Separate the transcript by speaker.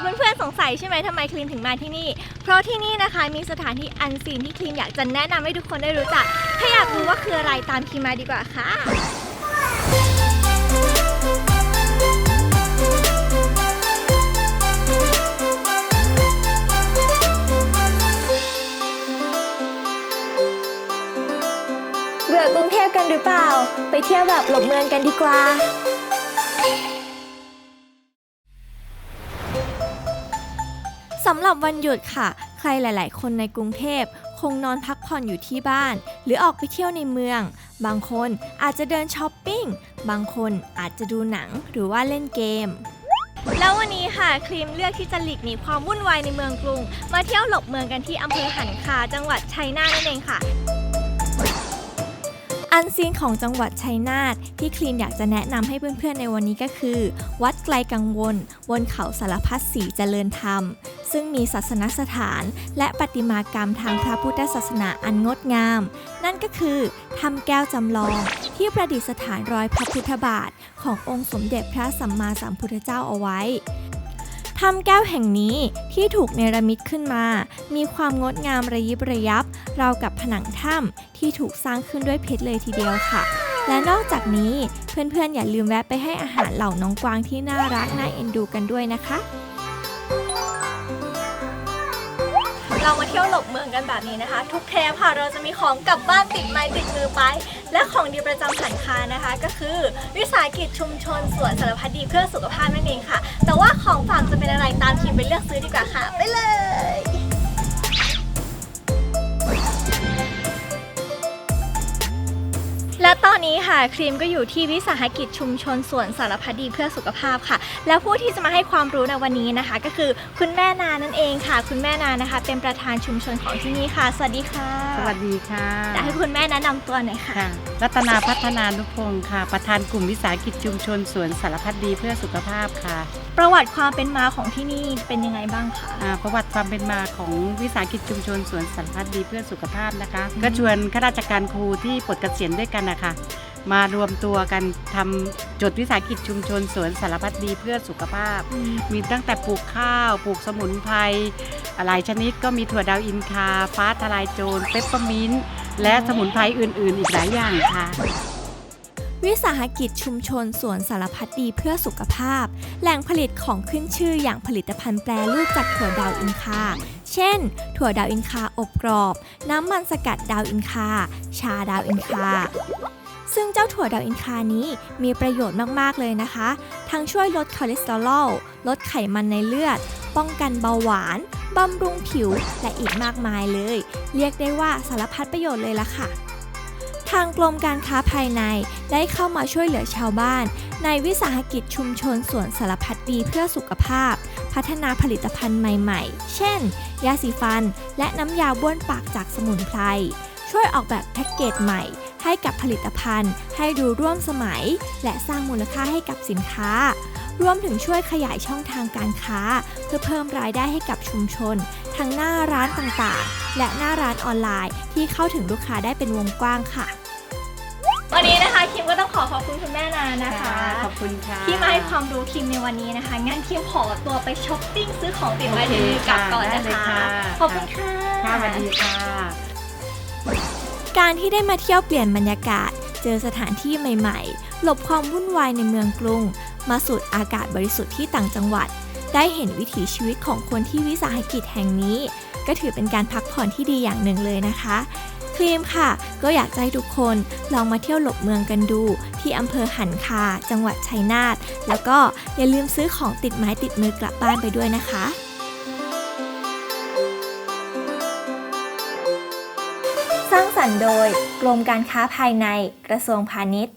Speaker 1: เพื่อนๆสงสัยใช่ไหมทำไมครีมถึงมาที่นี่ เพราะที่นี่นะคะมีสถานที่อันซีนที่ครีมอยากจะแนะนำให้ทุกคนได้รู้จัก ถ้าอยากรู้ว่าคืออะไรตามครีมมาดีกว่าค่ะเบื่อกรุงเทพกันหรือเปล่า ไปเที่ยวแบบหลบเมืองกันดีกว่า สำหรับวันหยุดค่ะ ใครหลาย ๆ คนในกรุงเทพคงนอนพักผ่อนอยู่ที่บ้าน หรือออกไปเที่ยวในเมือง บางคนอาจจะเดินช้อปปิ้ง บางคนอาจจะดูหนังหรือว่าเล่นเกม แล้ววันนี้ค่ะครีมเลือกที่จะหลีกหนีความวุ่นวายในเมืองกรุง มาเที่ยวหลบเมืองกันที่อำเภอหันคาจังหวัดชัยนาทนั่นเองค่ะ อันซีนของจังหวัดชัยนาทที่คลีนอยากจะแนะนำให้เพื่อนๆในวันนี้ก็คือ วัดไกลกังวล บนเขาสารพัดศรีเจริญธรรม ซึ่งมีศาสนสถาน และประติมากรรมทางพระพุทธศาสนาอันงดงาม นั่นก็คือถ้ำแก้วจำลอง ที่ประดิษฐานรอยพระพุทธบาท ขององค์สมเด็จพระสัมมาสัมพุทธเจ้าเอาไว้ถ้ำแก้วแห่งนี้ที่ถูกเนรมิตขึ้นมา มีความงดงามระยิบระยับ ราวกับผนังถ้ำที่ถูกสร้างขึ้นด้วยเพชรเลยทีเดียวค่ะ และนอกจากนี้เพื่อนๆ อย่าลืมแวะไปให้อาหารเหล่าน้องกวางที่น่ารักน่าเอ็นดูกันด้วยนะคะ เรามาเที่ยวหลบเมืองกันแบบนี้นะคะ ทุกเทปค่ะเราจะมีของกลับบ้านติดไม้ติดมือไป และของดีประจำหันคานะคะ ก็คือวิสาหกิจชุมชนสวนสารพัดดีเพื่อสุขภาพนั่นเองค่ะ แต่ว่าของฝากจะเป็นอะไรตามทีมไปเลือกซื้อดีกว่าค่ะ ไปเลย ค่ะครีมก็อยู่ที่วิสาหกิจชุมชนสวนสารพัดดีเพื่อสุขภาพค่ะ แล้วผู้ที่จะมาให้ความรู้ในวันนี้นะคะ ก็คือคุณแม่นานั่นเองค่ะ คุณแม่นานะคะ เป็นประธานชุมชนของที่นี่ค่ะ สวัสดีค่ะ
Speaker 2: สวัสดีค่ะ
Speaker 1: อยากให้คุณแม่แนะนำตัวหน่อยค่ะ
Speaker 2: ค่ะรัตนาพัฒนานุพงศ์ค่ะ ประธานกลุ่มวิสาหกิจชุมชนสวนสารพัดดีเพื่อสุขภาพค่ะ
Speaker 1: ประวัติความเป็นมาของที่นี่เป็นยังไงบ้างคะ
Speaker 2: อ่าประวัติความเป็นมาของวิสาหกิจชุมชนสวนสารพัดดีเพื่อสุขภาพนะคะ ก็ชวนข้าราชการครูที่ปลดเกษียณด้วยกันนะคะ มารวมตัวกันทำจดวิสาหกิจชุมชนสวนสารพัดดีเพื่อสุขภาพ มีตั้งแต่ปลูกข้าว ปลูกสมุนไพรหลายชนิดก็มีถั่วดาวอินคา ฟ้าทลายโจรเปปเปอร์มินต์และสมุนไพรอื่น ๆ อีกหลายอย่างค่ะ
Speaker 1: วิสาหกิจชุมชนสวนสารพัดดีเพื่อสุขภาพ แหล่งผลิตของขึ้นชื่ออย่างผลิตภัณฑ์แปรรูปจากถั่วดาวอินคา เช่น ถั่วดาวอินคาอบกรอบ น้ำมันสกัดดาวอินคา ชาดาวอินคา ซึ่งเจ้าถั่วดาวอินคานี้มีประโยชน์มากๆเลยนะคะ ทั้งช่วยลดคอเลสเตอรอล ลดไขมันในเลือด ป้องกันเบาหวาน บำรุงผิว และอีกมากมายเลย เรียกได้ว่าสารพัดประโยชน์เลยล่ะค่ะทางกรมการค้าภายในได้เข้ามาช่วยเหลือชาวบ้าน ในวิสาหกิจชุมชนสวนสารพัดดีเพื่อสุขภาพ พัฒนาผลิตภัณฑ์ใหม่ๆ เช่น ยาสีฟัน และน้ำยาบ้วนปากจากสมุนไพร ช่วยออกแบบแพ็กเกจใหม่ ให้กับผลิตภัณฑ์ ให้ดูร่วมสมัย และสร้างมูลค่าให้กับสินค้า รวมถึงช่วยขยายช่องทางการค้า เพื่อเพิ่มรายได้ให้กับชุมชน ทั้งหน้าร้านต่างๆ และหน้าร้านออนไลน์ ที่เข้าถึงลูกค้าได้เป็นวงกว้างค่ะวันนี้นะคะคิมก็ต้องขอขอบคุณคุณแม่นานะคะ
Speaker 2: ขอบคุณค่ะ
Speaker 1: ที่มาให้ความรู้คิมในวันนี้นะคะ งั้นคิมขอตัวไปช้อปปิ้งซื้อของติดไม้ติดมือกลับก่อน
Speaker 2: ได้
Speaker 1: นะ
Speaker 2: เลย
Speaker 1: คะ
Speaker 2: ค่ะ
Speaker 1: ขอบคุณค่ะ
Speaker 2: ค่ะสวัสดีค่ะ
Speaker 1: การที่ได้มาเที่ยวเปลี่ยนบรรยากาศ เจอสถานที่ใหม่ๆ หลบความวุ่นวายในเมืองกรุง มาสูดอากาศบริสุทธิ์ที่ต่างจังหวัด ได้เห็นวิถีชีวิตของคนที่วิสาหกิจแห่งนี้ ก็ถือเป็นการพักผ่อนที่ดีอย่างหนึ่งเลยนะคะ ครีมค่ะ ก็อยากให้ทุกคนลองมาเที่ยวหลบเมืองกันดู ที่อำเภอหันคา จังหวัดชัยนาท แล้วก็อย่าลืมซื้อของติดไม้ติดมือกลับบ้านไปด้วยนะคะ ร้างสรรค์โดย กรมการค้าภายในกระทรวงพาณิชย์